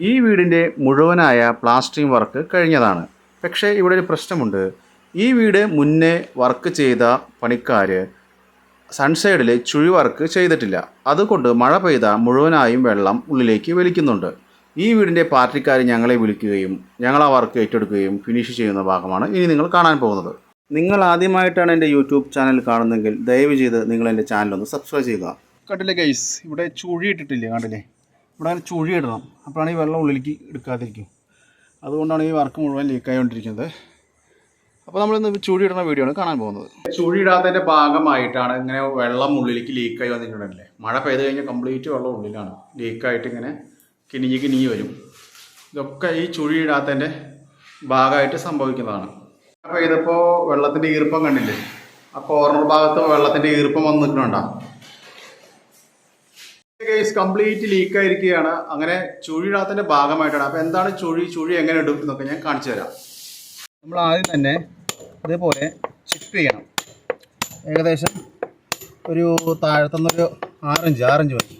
ഈ വീടിന്റെ മുഴുവനായ plastering work കഴിഞ്ഞതാണ്. പക്ഷേ ഇവിടെ ഒരു പ്രശ്നമുണ്ട്. ഈ വീട് മുന്നേ വർക്ക് ചെയ്ത പണിക്കാർ സൺസൈഡിൽ ചുഴി വർക്ക് ചെയ്തിട്ടില്ല. അതുകൊണ്ട് മഴ പെയ്ത മുഴുവനായും വെള്ളം ഉള്ളിലേക്ക് വലിക്കുന്നുണ്ട്. ഈ വീടിന്റെ പാർട്ടിക്കാർ ഞങ്ങളെ വിളിക്കുകയും ഞങ്ങൾ ആ വർക്ക് ഏറ്റെടുക്കുകയും ഫിനിഷ് ചെയ്യുന്ന ഭാഗമാണ് ഇനി നിങ്ങൾ കാണാൻ പോകുന്നത്. നിങ്ങൾ ആദ്യമായിട്ടാണ് എന്റെ യൂട്യൂബ് ചാനൽ കാണുന്നതെങ്കിൽ ദയവ് ചെയ്ത് നിങ്ങൾ എന്റെ ചാനൽ ഒന്ന് സബ്സ്ക്രൈബ് ചെയ്യുക. കണ്ടില്ലേ ഗൈസ് ഇവിടെ ചുഴി ഇട്ടിട്ടില്ലേ കണ്ടില്ലേ? ഇവിടെ അങ്ങനെ ചുഴിയിടണം. അപ്പോഴാണ് ഈ വെള്ളം ഉള്ളിലേക്ക് എടുക്കാതിരിക്കും. അതുകൊണ്ടാണ് ഈ വർക്ക് മുഴുവൻ ലീക്കായിക്കൊണ്ടിരിക്കുന്നത് അപ്പോൾ നമ്മളിന്ന് ചുഴിയിടുന്ന വീഡിയോ ആണ് കാണാൻ പോകുന്നത്. ചുഴിയിടാത്തതിന്റെ ഭാഗമായിട്ടാണ് ഇങ്ങനെ വെള്ളം ഉള്ളിലേക്ക് ലീക്കായി വന്നിട്ടുണ്ടല്ലേ? മഴ പെയ്ത് കഴിഞ്ഞാൽ കംപ്ലീറ്റ് വെള്ളം ഉള്ളിലാണ്. ലീക്കായിട്ട് ഇങ്ങനെ കിനിഞ്ഞ് കിനിഞ്ഞ് വരും. ഇതൊക്കെ ഈ ചുഴിയിടാത്തതിന്റെ ഭാഗമായിട്ട് സംഭവിക്കുന്നതാണ്. അപ്പോൾ ഇതിപ്പോൾ വെള്ളത്തിന്റെ ഈർപ്പം കണ്ടില്ലേ? ആ കോർണർ ഭാഗത്ത് വെള്ളത്തിന്റെ ഈർപ്പം വന്ന് നിൽക്കുന്നുണ്ടോ കേസ് കംപ്ലീറ്റ് ലീക്ക് ആയിരിക്കുകയാണ്. അങ്ങനെ ചുഴിയിടാത്തതിന്റെ ഭാഗമായിട്ടാണ്. അപ്പോൾ എന്താണ് ചുഴി ചുഴി എങ്ങനെ ഇടും എന്നൊക്കെ ഞാൻ കാണിച്ചു തരാം. നമ്മൾ ആദ്യം തന്നെ ഇതേപോലെ ചിപ്പ് ചെയ്യണം. ഏകദേശം ഒരു താഴത്തുനിന്നൊരു ആറിഞ്ച് ആറിഞ്ച് മതി.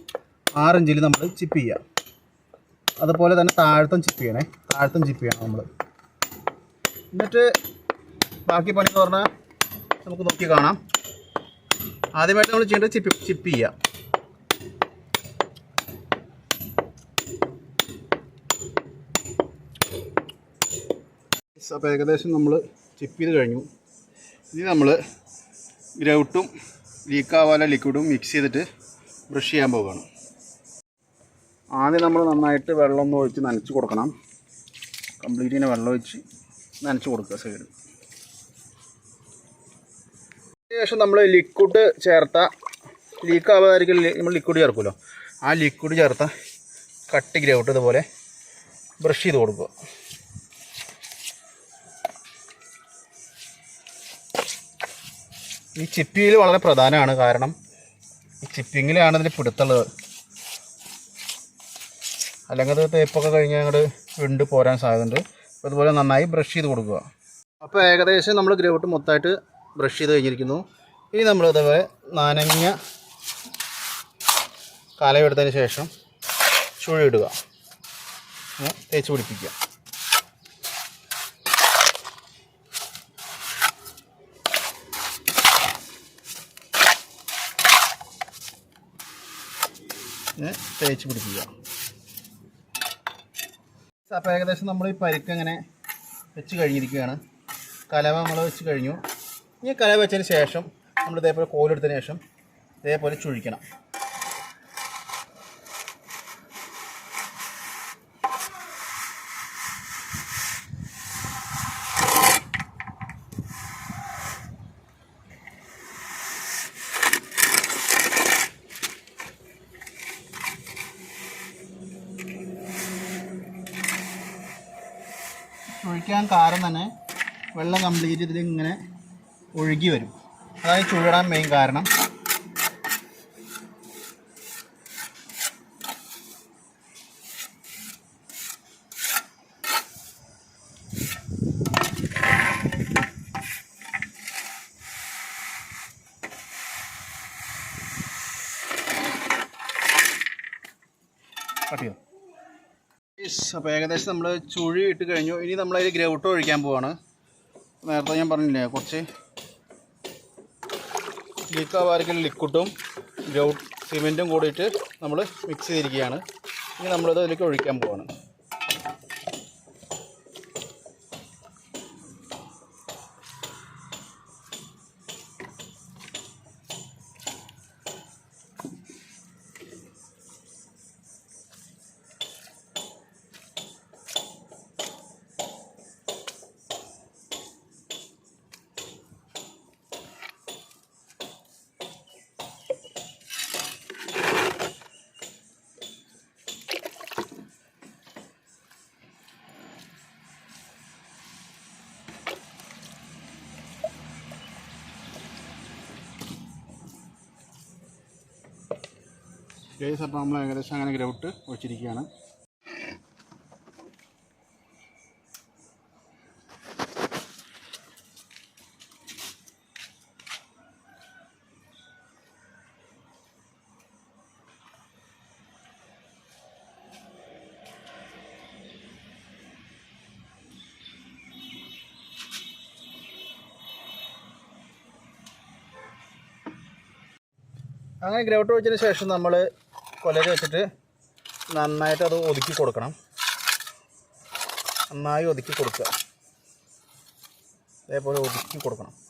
ആറിഞ്ചിൽ നമ്മൾ ചിപ്പ് ചെയ്യുക അതുപോലെ തന്നെ താഴത്തും ചിപ്പ് ചെയ്യണേ. താഴത്തും ചിപ്പ് ചെയ്യണം നമ്മൾ. എന്നിട്ട് ബാക്കി പണി എന്ന് പറഞ്ഞാൽ നമുക്ക് നോക്കി കാണാം. ആദ്യമായിട്ട് നമ്മൾ ചെയ്യേണ്ടത് ചിപ്പ് ചിപ്പ് ചെയ്യുക അപ്പോൾ ഏകദേശം നമ്മൾ ചിപ്പ് ചെയ്ത് കഴിഞ്ഞു. ഇനി നമ്മൾ ഗ്രൗട്ടും ലീക്കാവാല ലിക്വിഡും മിക്സ് ചെയ്തിട്ട് ബ്രഷ് ചെയ്യാൻ പോവുകയാണ്. ആദ്യം നമ്മൾ നന്നായിട്ട് വെള്ളം ഒന്ന് ഒഴിച്ച് നനച്ച് കൊടുക്കണം. കംപ്ലീറ്റ് ഇങ്ങനെ വെള്ളം ഒഴിച്ച് നനച്ച് കൊടുക്കുക സൈഡ് ശേഷം നമ്മൾ ലിക്വിഡ് ചേർത്ത ലീക്കാവാതായിരിക്കും നമ്മൾ ലിക്വിഡ് ചേർക്കുമല്ലോ ആ ലിക്വിഡ് ചേർത്ത കട്ടി ഗ്രൗട്ട് ഇതുപോലെ ബ്രഷ് ചെയ്ത് കൊടുക്കുക. ഈ ചിപ്പിയിൽ വളരെ പ്രധാനമാണ് കാരണം ഈ ചിപ്പിങ്ങിലാണ് ഇതിന് പിടുത്തുള്ളത്. അല്ലെങ്കിൽ അത് തേപ്പൊക്കെ കഴിഞ്ഞ് അങ്ങോട്ട് വിണ്ട് പോരാൻ സാധ്യതയുണ്ട്. അതുപോലെ നന്നായി ബ്രഷ് ചെയ്ത് കൊടുക്കുക. അപ്പോൾ ഏകദേശം നമ്മൾ ഗ്രൗട്ട് മൊത്തമായിട്ട് ബ്രഷ് ചെയ്ത് കഴിഞ്ഞിരിക്കുന്നു. ഇനി നമ്മൾ ഇതേപോലെ നനഞ്ഞ കാലമെടുത്തതിന് ശേഷം ചുഴിയിടുക തേച്ച് പിടിപ്പിക്കുക. തേച്ച് പിടിപ്പിക്കുക. അപ്പോൾ ഏകദേശം നമ്മൾ ഈ പരിക്ക് അങ്ങനെ വെച്ച് കഴിഞ്ഞിരിക്കുകയാണ് കലവ നമ്മൾ വെച്ച് കഴിഞ്ഞു. ഈ കലവ വെച്ചതിന് ശേഷം നമ്മൾ ഇതേപോലെ കോലെടുത്തതിന് ശേഷം ഇതേപോലെ ചുഴിക്കണം. ഒഴിക്കാൻ കാരണം തന്നെ വെള്ളം കംപ്ലീറ്റ് ഇതിൽ ഇങ്ങനെ ഒഴുകി വരും. അതാണ് ചൂടാൻ മെയിൻ കാരണം. അപ്പോൾ ഏകദേശം നമ്മൾ ചുഴി ഇട്ട് കഴിഞ്ഞു. ഇനി നമ്മളതിൽ ഗ്രൗട്ട് ഒഴിക്കാൻ പോവാണ്. നേരത്തെ ഞാൻ പറഞ്ഞില്ലേ കുറച്ച് ലീക്കാവാരിക്കൽ ലിക്വിഡും ഗ്രൗട്ട് സിമെന്റും കൂടിയിട്ട് നമ്മൾ മിക്സ് ചെയ്തിരിക്കുകയാണ്. ഇനി നമ്മളത് അതിലേക്ക് ഒഴിക്കാൻ പോവാണ്. ഗൈസ് അപ്പോൾ നമ്മൾ ഏകദേശം അങ്ങനെ ഗ്രൗട്ട് വെച്ചിരിക്കുകയാണ്. അങ്ങനെ ഗ്രൗട്ട് വെച്ചതിന് ശേഷം നമ്മൾ കൊലരി വെച്ചിട്ട് നന്നായിട്ട് അത് ഒതുക്കി കൊടുക്കണം. നന്നായി ഒതുക്കി കൊടുക്കുക. അതേപോലെ ഒതുക്കി കൊടുക്കണം.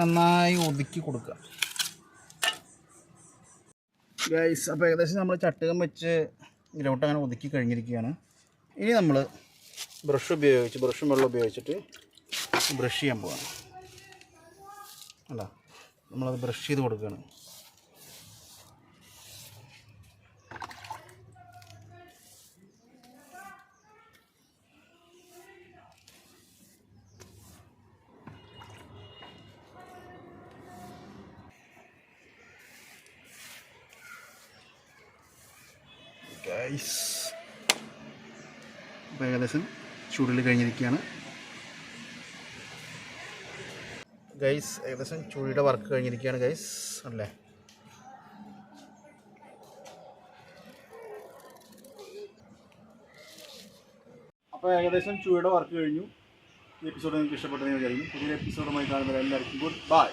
നന്നായി ഒതുക്കി കൊടുക്കുക. ഗൈസ് അപ്പോൾ ഏകദേശം നമ്മൾ ചട്ടകം വെച്ച് ഗ്രൗട്ട് അങ്ങനെ ഒതുക്കി കഴിഞ്ഞിരിക്കുകയാണ്. ഇനി നമ്മൾ ബ്രഷ് ഉപയോഗിച്ച് ബ്രഷും വെള്ളം ഉപയോഗിച്ചിട്ട് ബ്രഷ് ചെയ്യാൻ പോവാണ്. അല്ല നമ്മളത് ബ്രഷ് ചെയ്ത് കൊടുക്കുകയാണ്. ഗൈസ്. അപ്പോൾ ഏകദേശം ചൂടിൽ കഴിഞ്ഞിരിക്കുകയാണ്. ഗൈസ് ഏകദേശം ചുഴിയുടെ വർക്ക് കഴിഞ്ഞിരിക്കുകയാണ് ഗൈസ്. അല്ലേ? അപ്പോൾ ഏകദേശം ചുഴിയുടെ വർക്ക് കഴിഞ്ഞു. ഈ എപ്പിസോഡ് നിങ്ങൾക്ക് ഇഷ്ടപ്പെട്ടതെന്ന് വിചാരിക്കും പുതിയൊരു എപ്പിസോഡുമായി കാണുന്നവരെല്ലാവർക്കും ഗുഡ് ബൈ